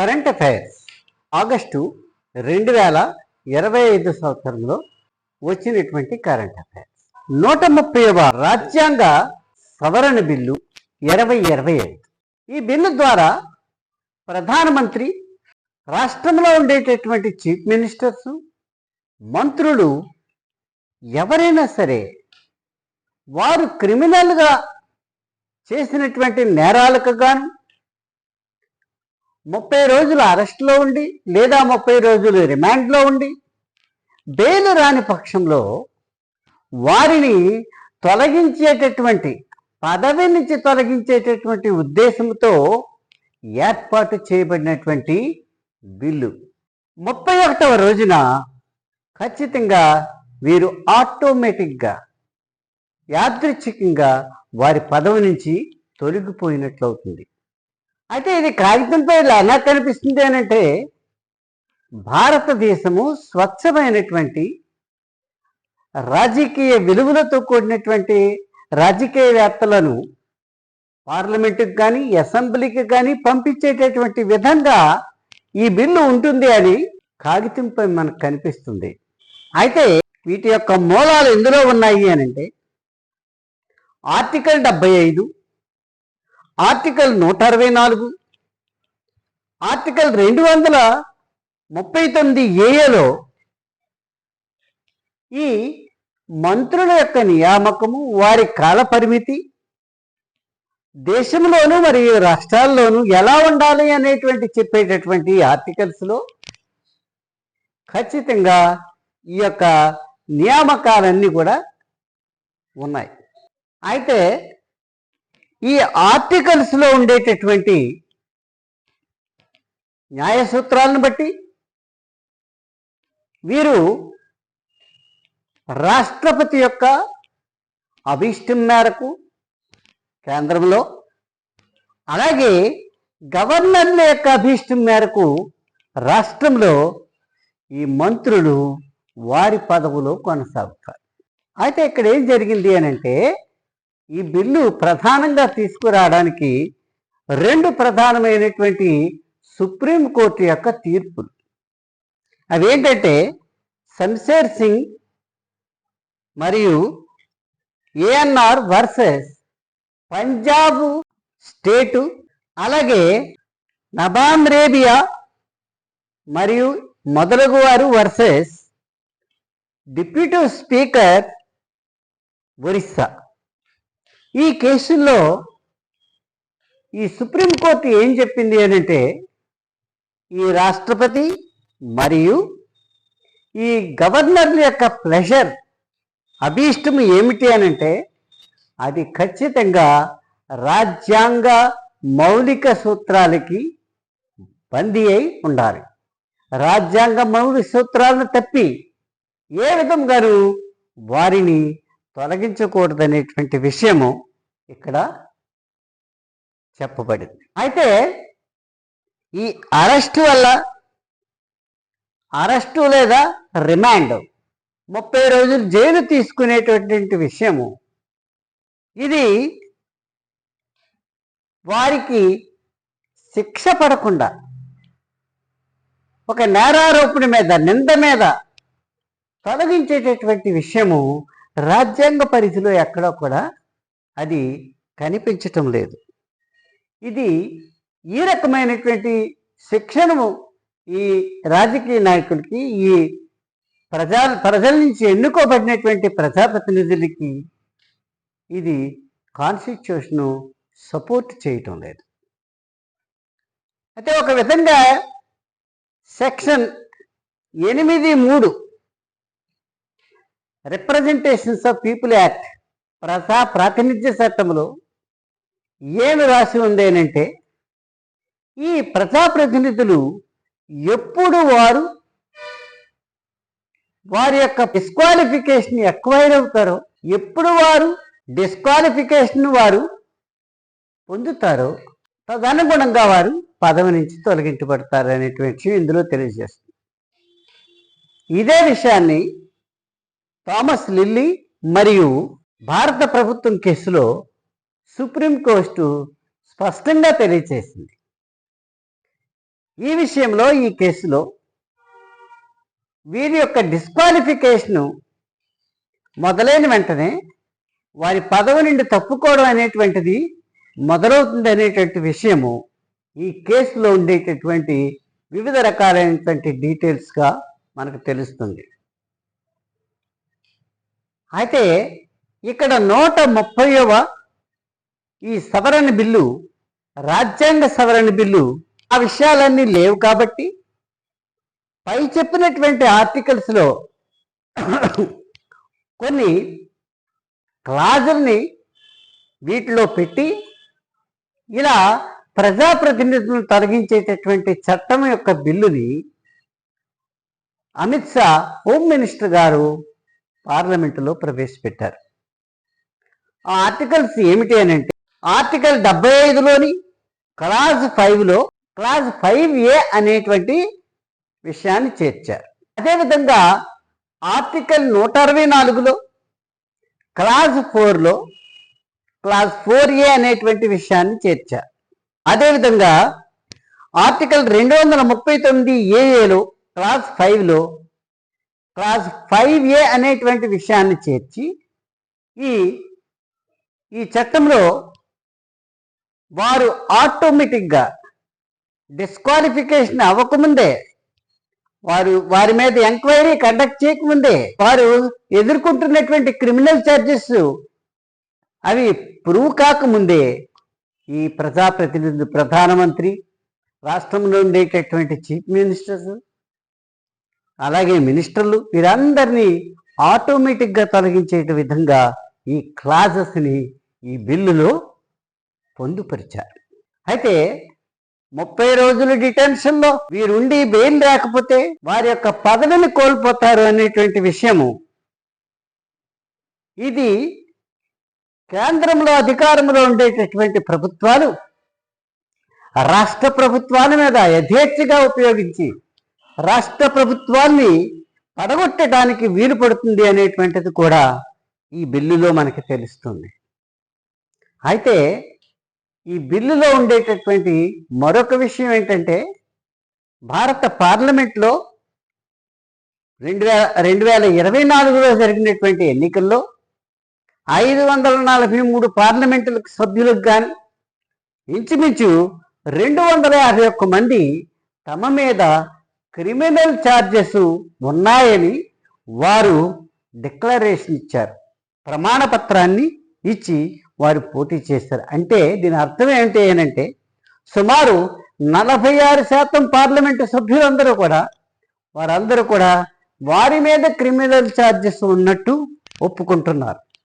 Current affairs August రెండు వేల ఇరవై ఐదు సంవత్సరంలో వచ్చినటువంటి కరెంట్ అఫైర్స్. నూట ముప్పైవ రాజ్యాంగ సవరణ బిల్లు ఇరవై ఇరవై ఐదు. ఈ బిల్లు ద్వారా ప్రధానమంత్రి రాష్ట్రంలో ఉండేటటువంటి చీఫ్ మినిస్టర్స్ మంత్రులు ఎవరైనా సరే వారు క్రిమినల్గా చేసినటువంటి నేరాలకు గాను ముప్పై రోజులు అరెస్ట్లో ఉండి లేదా ముప్పై రోజులు రిమాండ్లో ఉండి బెయిల్ రాని పక్షంలో వారిని తొలగించేటటువంటి పదవి నుంచి తొలగించేటటువంటి ఉద్దేశంతో ఏర్పాటు చేయబడినటువంటి బిల్లు. ముప్పై ఒకటవ రోజున ఖచ్చితంగా వీరు ఆటోమేటిక్గా యాదృచ్ఛికంగా వారి పదవి నుంచి తొలగిపోయినట్లు అవుతుంది అయితే ఇది కాగితంపై ఇలా ఎలా కనిపిస్తుంది అని అంటే భారతదేశము స్వచ్ఛమైనటువంటి రాజకీయ విలువలతో కూడినటువంటి రాజకీయవేత్తలను పార్లమెంటుకు కానీ అసెంబ్లీకి కానీ పంపించేటటువంటి విధంగా ఈ బిల్లు ఉంటుంది అని కాగితంపై మనకు కనిపిస్తుంది. అయితే వీటి యొక్క మూలాలు ఎందులో ఉన్నాయి అని అంటే ఆర్టికల్ డెబ్బై ఐదు ఆర్టికల్ నూట అరవై నాలుగు ఆర్టికల్ రెండు వందల ముప్పై తొమ్మిది ఏఏలో ఈ మంత్రుల యొక్క నియామకము వారి కాల పరిమితి దేశంలోను మరియు రాష్ట్రాల్లోనూ ఎలా ఉండాలి అనేటువంటి చెప్పేటటువంటి ఆర్టికల్స్లో ఖచ్చితంగా ఈ యొక్క నియామకాలన్నీ కూడా ఉన్నాయి. అయితే ఈ ఆర్టికల్స్లో ఉండేటటువంటి న్యాయ సూత్రాలను బట్టి వీరు రాష్ట్రపతి యొక్క అభీష్టం మేరకు కేంద్రంలో అలాగే గవర్నర్ల యొక్క అభీష్టం మేరకు రాష్ట్రంలో ఈ మంత్రులు వారి పదవులో కొనసాగుతారు. అయితే ఇక్కడ ఏం జరిగింది అని అంటే ఈ బిల్లు ప్రధానంగా తీసుకురావడానికి రెండు ప్రధానమైనటువంటి సుప్రీంకోర్టు యొక్క తీర్పులు. అవేంటంటే శంషేర్ సింగ్ మరియు ఏఎన్ఆర్ వర్సెస్ పంజాబ్ స్టేటు అలాగే నబామ్రేబియా మరియు మొదలగు వారు వర్సెస్ డిప్యూటీ స్పీకర్ ఒరిస్సా. ఈ కేసుల్లో ఈ సుప్రీంకోర్టు ఏం చెప్పింది అని అంటే ఈ రాష్ట్రపతి మరియు ఈ గవర్నర్ల యొక్క ప్లెజర్ అభీష్టం ఏమిటి అని అంటే అది ఖచ్చితంగా రాజ్యాంగ మౌలిక సూత్రాలకి బందీ అయి ఉండాలి. రాజ్యాంగ మౌలిక సూత్రాలను తప్పి ఏ విధంగాను వారిని తొలగించకూడదనేటువంటి విషయము ఇక్కడ చెప్పబడింది. అయితే ఈ అరెస్టు వల్ల అరెస్టు లేదా రిమాండ్ ముప్పై రోజులు జైలు తీసుకునేటటువంటి విషయము ఇది వారికి శిక్ష పడకుండా ఒక నేరారోపణ మీద నింద మీద తొలగించేటటువంటి విషయము రాజ్యాంగ పరిధిలో ఎక్కడో కూడా అది కనిపించటం లేదు. ఇది ఈ రకమైనటువంటి శిక్షణము ఈ రాజకీయ నాయకులకి ఈ ప్రజా ప్రజల నుంచి ఎన్నుకోబడినటువంటి ప్రజాప్రతినిధులకి ఇది కాన్స్టిట్యూషను సపోర్ట్ చేయటం లేదు. అయితే ఒక విధంగా సెక్షన్ ఎనిమిది మూడు రిప్రజెంటేషన్స్ ఆఫ్ పీపుల్ యాక్ట్ ప్రజా ప్రాతినిధ్య చట్టంలో ఏమి రాసి ఉంది అంటే ఈ ప్రజాప్రతినిధులు ఎప్పుడు వారు వారి యొక్క డిస్క్వాలిఫికేషన్ ఎక్వైర్ అవుతారో ఎప్పుడు వారు డిస్క్వాలిఫికేషన్ వారు పొందుతారో తదనుగుణంగా వారు పదవి నుంచి తొలగించబడతారు అనేటువంటి విషయం ఇందులో తెలియజేస్తుంది. ఇదే విషయాన్ని థామస్ లిల్లీ మరియు భారత ప్రభుత్వం కేసులో సుప్రీంకోర్టు స్పష్టంగా తెలియచేసింది. ఈ విషయంలో ఈ కేసులో వీరి యొక్క డిస్క్వాలిఫికేషను మొదలైన వెంటనే వారి పదవి నుండి తప్పుకోవడం అనేటువంటిది మొదలవుతుంది అనేటువంటి విషయము ఈ కేసులో ఉండేటటువంటి వివిధ రకాలైనటువంటి డీటెయిల్స్గా మనకు తెలుస్తుంది. అయితే ఇక్కడ నూట ముప్పైవ ఈ సవరణ బిల్లు రాజ్యాంగ సవరణ బిల్లు ఆ విషయాలన్నీ లేవు కాబట్టి పై చెప్పినటువంటి ఆర్టికల్స్లో కొన్ని క్లాజుల్ని వీటిలో పెట్టి ఇలా ప్రజాప్రతినిధులను తొలగించేటటువంటి చట్టం యొక్క బిల్లుని అమిత్ షా హోమ్ మినిస్టర్ గారు పార్లమెంటులో ప్రవేశపెట్టారు. ఆ ఆర్టికల్స్ ఏమిటి అని అంటే ఆర్టికల్ డెబ్బై ఐదులోని క్లాజ్ ఫైవ్లో క్లాజ్ ఫైవ్ ఏ అనేటువంటి విషయాన్ని చేర్చారు. అదేవిధంగా ఆర్టికల్ నూట అరవై నాలుగులో క్లాజ్ ఫోర్లో క్లాస్ ఫోర్ ఏ అనేటువంటి విషయాన్ని చేర్చారు. అదేవిధంగా ఆర్టికల్ రెండు వందల ముప్పై తొమ్మిది ఏఏలో క్లాస్ ఫైవ్లో క్లాస్ ఫైవ్ ఏ అనేటువంటి విషయాన్ని చేర్చి ఈ ఈ చట్టంలో వారు ఆటోమేటిక్గా డిస్క్వాలిఫికేషన్ అవ్వకముందే వారు వారి మీద ఎంక్వైరీ కండక్ట్ చేయకముందే వారు ఎదుర్కొంటున్నటువంటి క్రిమినల్ ఛార్జెస్ అవి ప్రూవ్ కాకముందే ఈ ప్రజాప్రతినిధులు ప్రధానమంత్రి రాష్ట్రంలో ఉండేటటువంటి చీఫ్ మినిస్టర్స్ అలాగే మినిస్టర్లు వీరందరినీ ఆటోమేటిక్గా తొలగించే విధంగా ఈ క్లాజెస్ని ఈ బిల్లులో పొందుపరిచారు. అయితే ముప్పై రోజుల డిటెన్షన్లో వీరుండి బెయిల్ రాకపోతే వారి యొక్క పదవిని కోల్పోతారు అనేటువంటి విషయము. ఇది కేంద్రంలో అధికారంలో ఉండేటటువంటి ప్రభుత్వాలు రాష్ట్ర ప్రభుత్వాల మీద యథేచ్ఛగా ఉపయోగించి రాష్ట్ర ప్రభుత్వాన్ని పడగొట్టడానికి వీలు పడుతుంది అనేటువంటిది కూడా ఈ బిల్లులో మనకి తెలుస్తుంది. అయితే ఈ బిల్లులో ఉండేటటువంటి మరొక విషయం ఏంటంటే భారత పార్లమెంట్లో రెండు వేల రెండు వేల ఇరవై నాలుగులో జరిగినటువంటి ఎన్నికల్లో ఐదు వందల నలభై మూడు పార్లమెంటులకు సభ్యులకు కానీ ఇంచుమించు రెండు వందల యాభై ఒక్క మంది తమ మీద క్రిమినల్ ఛార్జెస్ ఉన్నాయని వారు డిక్లరేషన్ ఇచ్చారు. ప్రమాణ పత్రాన్ని ఇచ్చి వారు పోటీ చేస్తారు. అంటే దీని అర్థం ఏంటి అంటే సుమారు నలభై ఆరు శాతం పార్లమెంటు సభ్యులందరూ కూడా వారందరూ కూడా వారి మీద క్రిమినల్ ఛార్జెస్ ఉన్నట్టు ఒప్పుకుంటున్నారు.